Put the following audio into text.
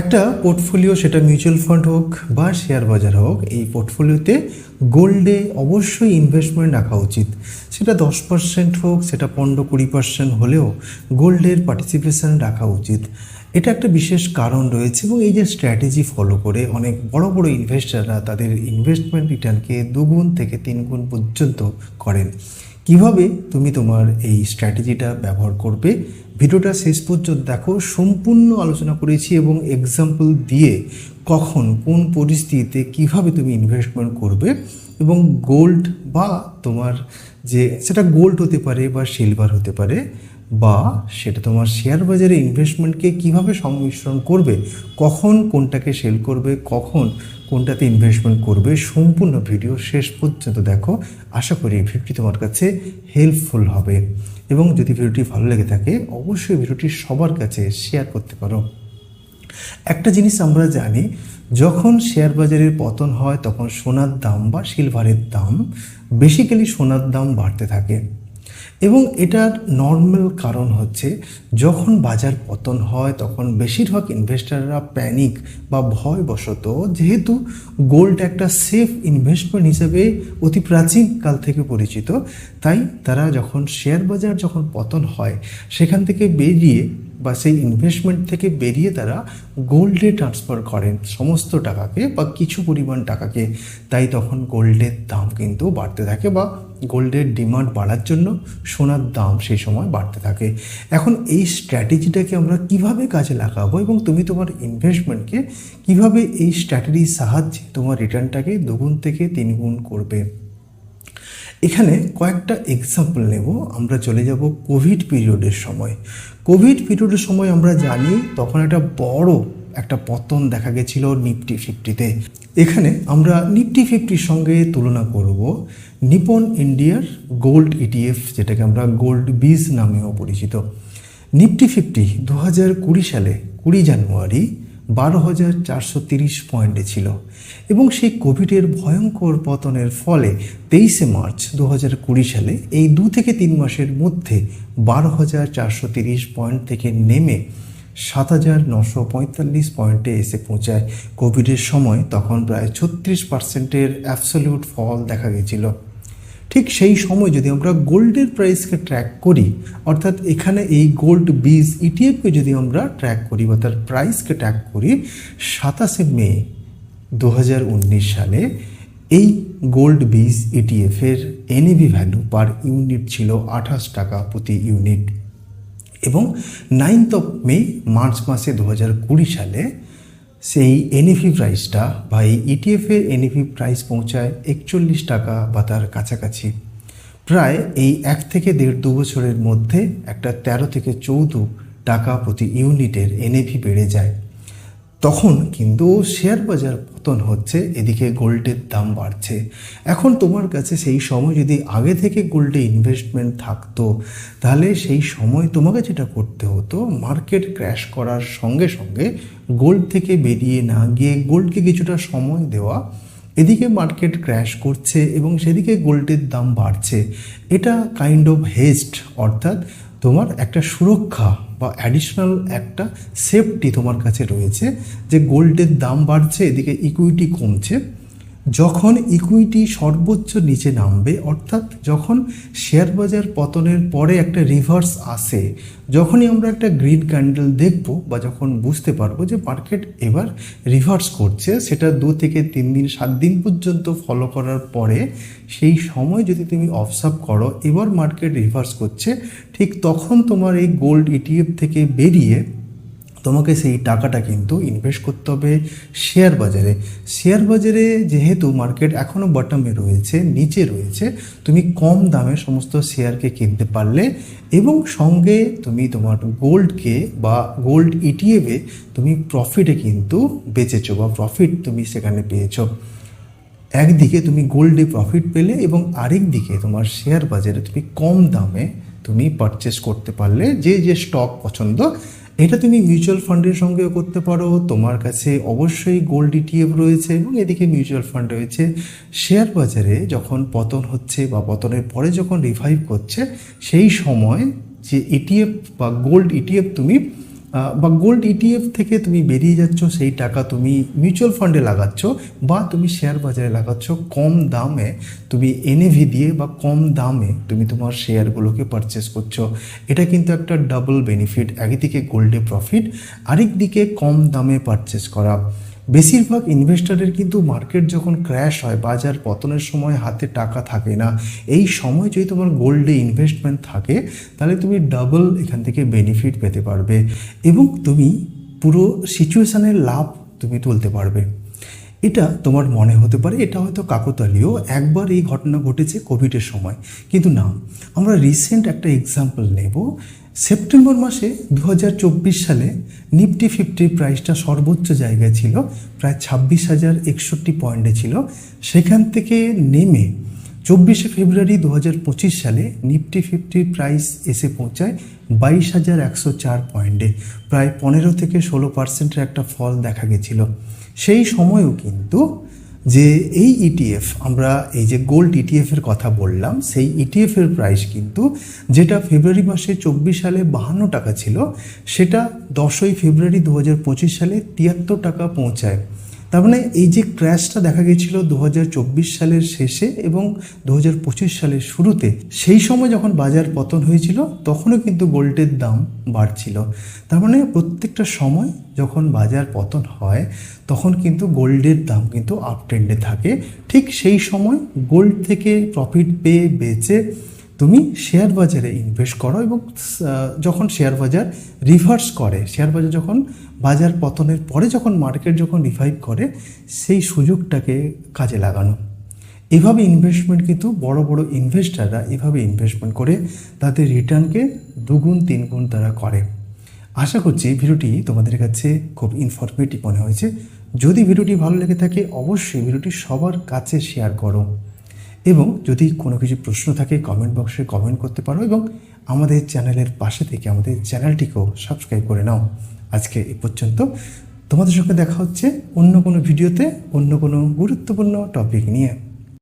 একটা পোর্টফোলিও সেটা mutual fund হোক বা শেয়ার বাজার হোক, এই পোর্টফোলিওতে গোল্ডে অবশ্যই ইনভেস্টমেন্ট রাখা উচিত। সেটা দশ পার্সেন্ট হোক, সেটা পনেরো কুড়ি পার্সেন্ট হলেও গোল্ডের পার্টিসিপেশন রাখা উচিত। এটা একটা বিশেষ কারণ রয়েছে এবং এই যে স্ট্র্যাটেজি ফলো করে অনেক বড় বড় ইনভেস্টাররা তাদের ইনভেস্টমেন্ট রিটার্নকে দুগুণ থেকে তিন গুণ পর্যন্ত করেন। কীভাবে তুমি তোমার এই স্ট্র্যাটেজিটা ব্যবহার করবে ভিডিওটা শেষ পর্যন্ত দেখো, সম্পূর্ণ আলোচনা করেছি এবং এক্সাম্পল দিয়ে কখন, কোন পরিস্থিতিতে কীভাবে তুমি ইনভেস্টমেন্ট করবে এবং গোল্ড বা তোমার যে, সেটা গোল্ড হতে পারে বা সিলভার হতে পারে বা সেটা তোমার শেয়ার বাজারে ইনভেস্টমেন্টকে কীভাবে সংমিশ্রণ করবে, কখন কোনটাকে সেল করবে, কখন কোনটাতে ইনভেস্টমেন্ট করবে, সম্পূর্ণ ভিডিও শেষ পর্যন্ত দেখো। আশা করি ভিডিওটি তোমার কাছে হেল্পফুল হবে। এবং যদি ভিডিওটি ভালো লেগে থাকে, অবশ্যই ভিডিওটি সবার কাছে শেয়ার করতে পারো। একটা জিনিস আমরা জানি, যখন শেয়ার বাজারের পতন হয়, তখন সোনার দাম বা সিলভারের দাম বেসিক্যালি সোনার দাম বাড়তে থাকে। এবং এটার নর্মাল কারণ হচ্ছে যখন বাজার পতন হয়, তখন বেশিরভাগ ইনভেস্টাররা প্যানিক বা ভয়বশত যেহেতু গোল্ড একটা সেফ ইনভেস্টমেন্ট হিসেবে অতি প্রাচীনকাল থেকে পরিচিত। তাই তারা যখন শেয়ার বাজার যখন পতন হয়, সেখান থেকে বেরিয়ে বা সেই ইনভেস্টমেন্ট থেকে বেরিয়ে তারা গোল্ডে ট্রান্সফার করেন সমস্ত টাকাকে বা কিছু পরিমাণ টাকাকে। তাই তখন গোল্ডের দাম কিন্তু বাড়তে থাকে বা গোল্ডের ডিমান্ড বাড়ার জন্য সোনার দাম সেই সময় বাড়তে থাকে। এখন এই স্ট্র্যাটেজিটাকে আমরা কীভাবে কাজে লাগাবো এবং তুমি তোমার ইনভেস্টমেন্টকে কীভাবে এই স্ট্র্যাটেজির সাহায্যে তোমার রিটার্নটাকে দুগুণ থেকে তিন গুণ করবে? এখানে কয়েকটা এক্সাম্পল নেব। আমরা চলে যাব কোভিড পিরিয়ডের সময়। কোভিড পিরিয়ডের সময় আমরা জানি তখন একটা বড় একটা পতন দেখা গেছিল নিফটি ফিফটিতে এখানে আমরা নিফটি ফিফটির সঙ্গে তুলনা করব। নিপন ইন্ডিয়ার গোল্ড ইটিএফ যেটাকে আমরা গোল্ড বীজ নামেও পরিচিত। নিফটি ফিফটি দু হাজার কুড়ি সালে কুড়ি জানুয়ারি বারো হাজার চারশো তিরিশ পয়েন্টে ছিল এবং সেই কোভিডের ভয়ঙ্কর পতনের ফলে তেইশে মার্চ দু হাজার কুড়ি সালে এই দু থেকে তিন মাসের মধ্যে বারো হাজার চারশো তিরিশ পয়েন্ট থেকে নেমে সাত হাজার নশো পঁয়তাল্লিশ পয়েন্টে এসে পৌঁছায়। কোভিডের সময় তখন প্রায় ছত্রিশ পার্সেন্টের অ্যাবসলিউট ফল দেখা গেছিল। ঠিক সেই সময় যদি আমরা গোল্ডের প্রাইসকে ট্র্যাক করি, অর্থাৎ এখানে এই গোল্ড বীজ ইটিএফকে যদি আমরা ট্র্যাক করি বা তার প্রাইসকে ট্র্যাক করি, সাতাশে মে দু হাজার উনিশ সালে এই গোল্ড বীজ ইটিএফের এনএভি ভ্যালু পার ইউনিট ছিল আঠাশ টাকা প্রতি ইউনিট এবং নাইনথ অফ মে মার্চ মাসে দু হাজার কুড়ি সালে সেই এনএফি প্রাইসটা বা এই ইটিএফের এনএফি প্রাইস পৌঁছায় একচল্লিশ টাকা বা তার কাছাকাছি। প্রায় এই এক থেকে দেড় দু বছরের মধ্যে একটা তেরো থেকে চৌদ্দ টাকা প্রতি ইউনিটের এনএভি বেড়ে যায়। তখন কিন্তু শেয়ার বাজার পতন হচ্ছে, এদিকে গোল্ডের দাম বাড়ছে। এখন তোমার কাছে সেই সময় যদি আগে থেকে গোল্ডে ইনভেস্টমেন্ট থাকতো, তাহলে সেই সময় তোমাকে যেটা করতে হতো মার্কেট ক্র্যাশ করার সঙ্গে সঙ্গে গোল্ড থেকে বেরিয়ে না গিয়ে গোল্ডকে কিছুটা সময় দেওয়া, এদিকে মার্কেট ক্র্যাশ করছে এবং সেদিকে গোল্ডের দাম বাড়ছে। এটা কাইন্ড অফ হেস্ট অর্থাৎ তোমার একটা সুরক্ষা বা অ্যাডিশনাল একটা সেফটি তোমার কাছে রয়েছে, যে গোল্ডের দাম বাড়ছে, এদিকে ইকুইটি কমছে। যখন ইকুইটি সর্বোচ্চ নিচে নামবে, অর্থাৎ যখন শেয়ার বাজার পতনের পরে একটা রিভার্স আসে, যখনই আমরা একটা গ্রিন ক্যান্ডেল দেখব বা যখন বুঝতে পারব যে মার্কেট এবার রিভার্স করছে, সেটা দু থেকে তিন দিন, সাত দিন পর্যন্ত ফলো করার পরে সেই সময় যদি তুমি অবজার্ভ করো, এবার মার্কেট রিভার্স করছে, ঠিক তখন তোমার এই গোল্ড ইটিএফ থেকে বেরিয়ে তোমাকে সেই টাকাটা কিন্তু ইনভেস্ট করতে হবে শেয়ার বাজারে। শেয়ার বাজারে যেহেতু মার্কেট এখনও বটমে রয়েছে, নিচে রয়েছে, তুমি কম দামে সমস্ত শেয়ারকে কিনতে পারলে এবং সঙ্গে তুমি তোমার গোল্ডকে বা গোল্ড ইটিএফে তুমি প্রফিটে কিন্তু বেচেছো বা প্রফিট তুমি সেখানে পেয়েছ। একদিকে তুমি গোল্ডে প্রফিট পেলে এবং আরেক দিকে তোমার শেয়ার বাজারে তুমি কম দামে তুমি পারচেস করতে পারলে, যে যে স্টক পছন্দ এটা তুমি মিউচুয়াল ফান্ডের সঙ্গেও করতে পারো। তোমার কাছে অবশ্যই গোল্ড ইটিএফ রয়েছে এবং এদিকে মিউচুয়াল ফান্ড রয়েছে। শেয়ার বাজারে যখন পতন হচ্ছে বা পতনের পরে যখন রিভাইভ করছে, সেই সময় যে ইটিএফ বা গোল্ড ইটিএফ তুমি বা গোল্ড ইটিএফ থেকে তুমি বেরিয়ে যাচ্ছ, সেই টাকা তুমি মিউচুয়াল ফান্ডে লাগাচ্ছ বা তুমি শেয়ার বাজারে লাগাচ্ছ, কম দামে তুমি এনএভি দিয়ে বা কম দামে তুমি তোমার শেয়ারগুলোকে পারচেস করছ। এটা কিন্তু একটা ডাবল বেনিফিট একদিকে গোল্ডে প্রফিট আরেক দিকে কম দামে পারচেস করা। বেশিরভাগ ইনভেস্টরের কিন্তু মার্কেট যখন ক্র্যাশ হয়, বাজার পতনের সময় হাতে টাকা থাকে না। এই সময় যদি তোমার গোল্ডে ইনভেস্টমেন্ট থাকে, তাহলে তুমি ডাবল এখান থেকে বেনিফিট পেতে পারবে এবং তুমি পুরো সিচুয়েশানের লাভ তুমি তুলতে পারবে। এটা তোমার মনে হতে পারে, এটা হয়তো কাকতালীয়, একবার এই ঘটনা ঘটেছে কোভিডের সময়। কিন্তু না, আমরা রিসেন্ট একটা এক্সাম্পল নেব। সেপ্টেম্বর মাসে দু হাজার চব্বিশ সালে নিফটি ফিফটির প্রাইসটা সর্বোচ্চ জায়গায় ছিল, প্রায় ছাব্বিশ হাজার একষট্টি পয়েন্টে ছিল। সেখান থেকে নেমে চব্বিশে ফেব্রুয়ারি দু হাজার পঁচিশ সালে নিফটি ফিফটির প্রাইস এসে পৌঁছায় বাইশ হাজার একশো চার পয়েন্টে। প্রায় পনেরো থেকে ষোলো পার্সেন্টের একটা ফল দেখা গেছিল। সেই সময়ও কিন্তু যে এই ইটিএফ আমরা এই যে গোল্ড ইটিএফের কথা বললাম, সেই ইটিএফের প্রাইস কিন্তু যেটা ফেব্রুয়ারি মাসে চব্বিশ সালে বাহান্ন টাকা ছিল, সেটা দশই ফেব্রুয়ারি দু হাজার পঁচিশ সালে তিয়াত্তর টাকা পৌঁছায়। তার মানে এই যে ক্র্যাশটা দেখা গেছিল দু সালের শেষে এবং দু হাজার পঁচিশ সালের শুরুতে, সেই সময় যখন বাজার পতন হয়েছিল, তখনও কিন্তু গোল্ডের দাম বাড়ছিল। তার মানে প্রত্যেকটা সময় যখন বাজার পতন হয়, তখন কিন্তু গোল্ডের দাম কিন্তু আপ ট্রেন্ডে থাকে। ঠিক সেই সময় গোল্ড থেকে প্রফিট পেয়ে বেচে তুমি শেয়ার বাজারে ইনভেস্ট করো এবং যখন শেয়ার বাজার রিভার্স করে, শেয়ার বাজার যখন বাজার পতনের পরে যখন মার্কেট যখন রিভাইভ করে, সেই সুযোগটাকে কাজে লাগানো। এভাবে ইনভেস্টমেন্ট কিন্তু বড় বড় ইনভেস্টাররা এভাবে ইনভেস্টমেন্ট করে তাদের রিটার্নকে দুগুণ, তিনগুণ তারা করে। আশা করছি ভিডিওটি তোমাদের কাছে খুব ইনফরমেটিভ মনে হয়েছে। যদি ভিডিওটি ভালো লেগে থাকে, অবশ্যই ভিডিওটি সবার কাছে শেয়ার করো। এবং যদি কোনো কিছু প্রশ্ন থাকে কমেন্ট বক্সে কমেন্ট করতে পারো এবং আমাদের চ্যানেলের পাশে থেকে আমাদের চ্যানেলটিকেও সাবস্ক্রাইব করে নাও। আজকে এ পর্যন্ত। তোমাদের সঙ্গে দেখা হচ্ছে অন্য কোনো ভিডিওতে অন্য কোনো গুরুত্বপূর্ণ টপিক নিয়ে।